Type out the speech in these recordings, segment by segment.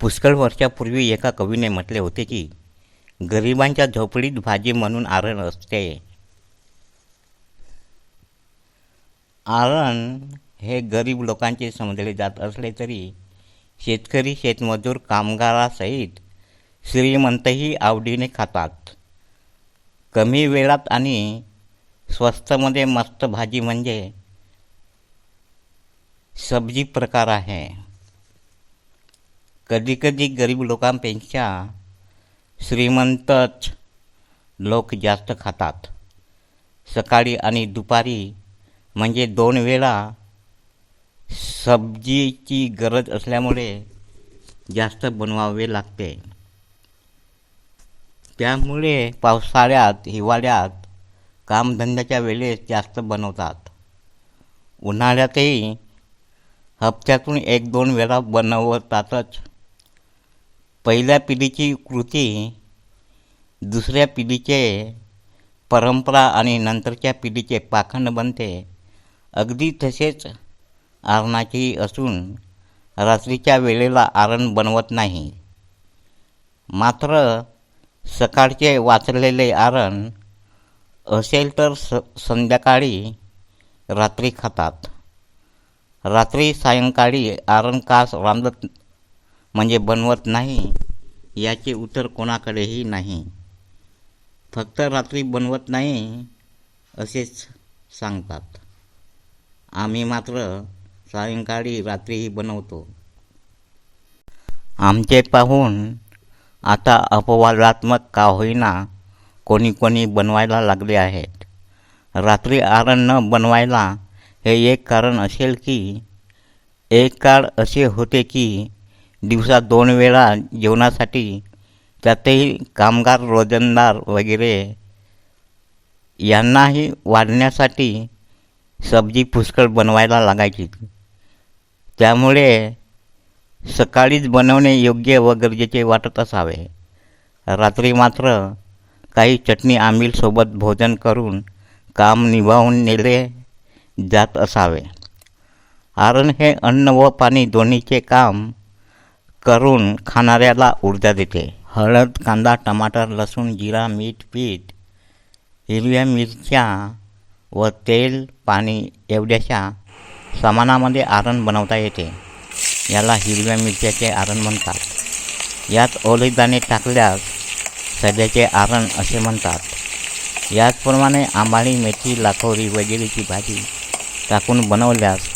पुष्कळ वर्षापूर्वी एका कवीने म्हटले होते की गरिबांच्या झोपडीत भाजी म्हणून आरण असते. आरण हे गरीब लोकांचे समजले जात असले तरी शेतकरी शेतमजूर कामगारासहित श्रीमंतही आवडीने खातात. कमी वेळात आणि स्वस्तमध्ये मस्त भाजी म्हणजे सब्जी प्रकार आहे. कधीकधी गरीब लोकांपेक्षा श्रीमंतच लोक जास्त खातात. सकाळी आणि दुपारी म्हणजे दोन वेळा सब्जीची गरज असल्यामुळे जास्त बनवावे लागते. त्यामुळे पावसाळ्यात हिवाळ्यात कामधंद्याच्या वेळेस जास्त बनवतात. उन्हाळ्यातही हप्त्यातून एक दोन वेळा बनवतातच. पहिल्या पिढीची कृती दुसऱ्या पिढीचे परंपरा आणि नंतरच्या पिढीचे पाखंड बनते. अगदी तसेच आरणाची असून रात्रीच्या वेळेला आरण बनवत नाही. मात्र सकाळचे वाचलेले आरण असेल तर स संध्याकाळी रात्री खातात. रात्री सायंकाळी आरण कास रांधत म्हणजे बनवत नाही. याचे उत्तर कोणाकडेही नाही. फक्त रात्री बनवत नाही असेच सांगतात. आम्ही मात्र सायंकाळी रात्रीही बनवतो. आमचे पाहून आता अपवादात्मक का होईना कोणी कोणी बनवायला लागले आहेत. रात्री आरण न बनवायला हे एक कारण असेल की एक काळ असे होते की दिवसा दोन वेळा जेवणासाठी त्यातही कामगार रोजंदार वगैरे यांनाही वाढण्यासाठी सब्जी पुष्कळ बनवायला लागायची. त्यामुळे सकाळीच बनवणे योग्य व गरजेचे वाटत असावे. रात्री मात्र काही चटणी आंबीलसोबत भोजन करून काम निभावून नेले जात असावे. आरण हे अन्न व पाणी दोन्हीचे काम करून खाणाऱ्याला ऊर्जा देते. हळद कांदा टमाटर लसूण जिरा मीठ पीठ हिरव्या मिरच्या व तेल पाणी एवढ्याशा सामानामध्ये आरण बनवता येते. याला हिरव्या मिरच्याचे आरण म्हणतात. यात ओले दाणे टाकल्यास सध्याचे आरण असे म्हणतात. याचप्रमाणे आंबाडी मेथी लाखोरी वगैरेची भाजी टाकून बनवल्यास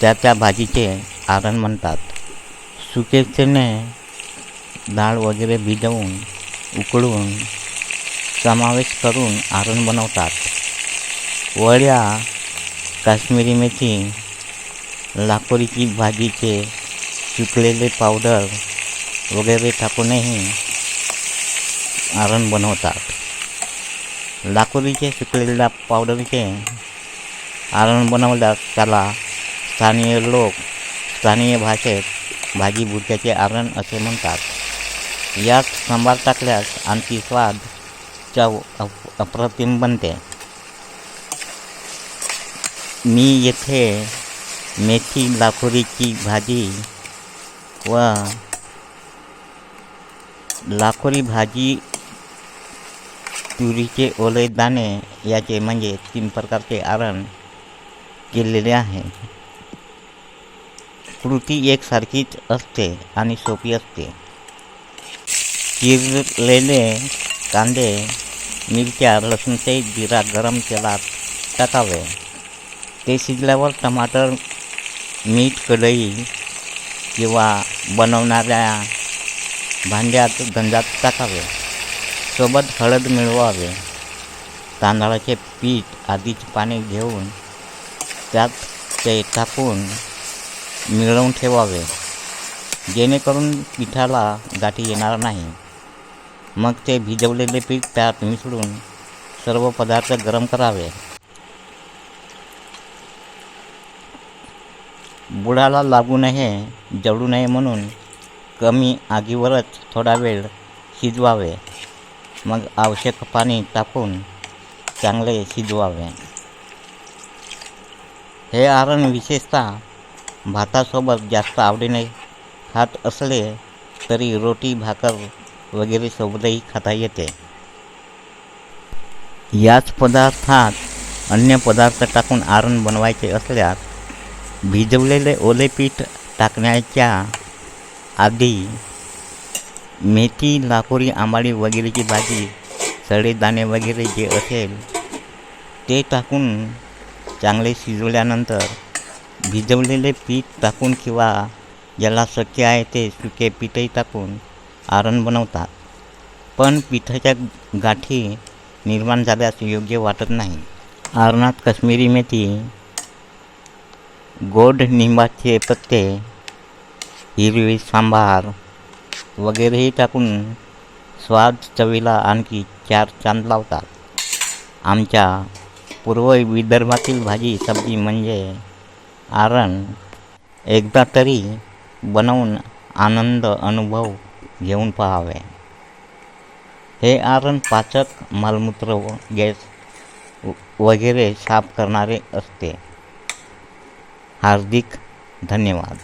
त्या त्या भाजीचे आरण म्हणतात. सुकेचने डाळ वगैरे भिजवून उकळून समावेश करून आरण बनवतात. वड्या काश्मीरी मेथी लाकोरीची भाजीचे सुकलेले पावडर वगैरे टाकूनही आरण बनवतात. लाकोरीचे सुकलेल्या पावडरचे आरण बनवल्यास त्याला स्थानीय लोक स्थानीय भाषेत भाजी बुडक्याचे आरण असे म्हणतात. यात सांबार टाकल्यास आणखी स्वाद चव अप अप्रतिम बनते. मी येथे मेथी लाखोरीची भाजी व लाखोरी भाजी तुरीचे ओले दाणे याचे म्हणजे तीन प्रकारचे आरण केलेले आहे. कृती एकसारखीच असते आणि सोपी असते. चिरलेले कांदे मिरच्या लसूणचे जिरा गरम तेलात टाकावे. ते शिजल्यावर टमाटर मीठ कढई किंवा बनवणाऱ्या भांड्यात गंजात टाकावे. सोबत हळद मिळवावे. तांदळाचे पीठ आधीच पाणी घेऊन त्यात ते टाकून मिळवून ठेवावे. जेणेकरून पिठाला गाठी येणार नाही. मग ते भिजवलेले पीठ त्यात मिसळून सर्व पदार्थ गरम करावे. बुडाला लागू नये जळू नये म्हणून कमी आगीवरच थोडा वेळ शिजवावे. मग आवश्यक पाणी टाकून चांगले शिजवावे. हे आरण विशेषतः भातासोबत जास्त आवडीने खात असले तरी रोटी भाकर वगैरे सोबतही खाता येते. याच पदार्थात अन्य पदार्थ टाकून आरण बनवायचे असल्यास भिजवलेले ओले पीठ टाकण्याच्या आधी मेथी लाकोरी आंबाडी वगैरेची भाजी सडेदाणे वगैरे जे असेल ते टाकून चांगले शिजवल्यानंतर भिजवलेले पीठ टाकून किंवा ज्याला शक्य आहे ते सुके पीठही टाकून आरण बनवतात. पण पिठाच्या गाठी निर्माण झाल्यास योग्य वाटत नाही. आरणात कश्मीरी मेथी गोड निंबाचे पत्ते हिरवी सांबार वगैरेही टाकून स्वाद चवीला आणखी चार चांद लावतात. आमच्या पूर्व विदर्भातील भाजी सब्जी म्हणजे आरण एकदा तरी बनवून आनंद अनुभव घेऊन पहावे. हे आरण पाचक मालमूत्र व गॅस वगैरे साफ करणारे असते. हार्दिक धन्यवाद.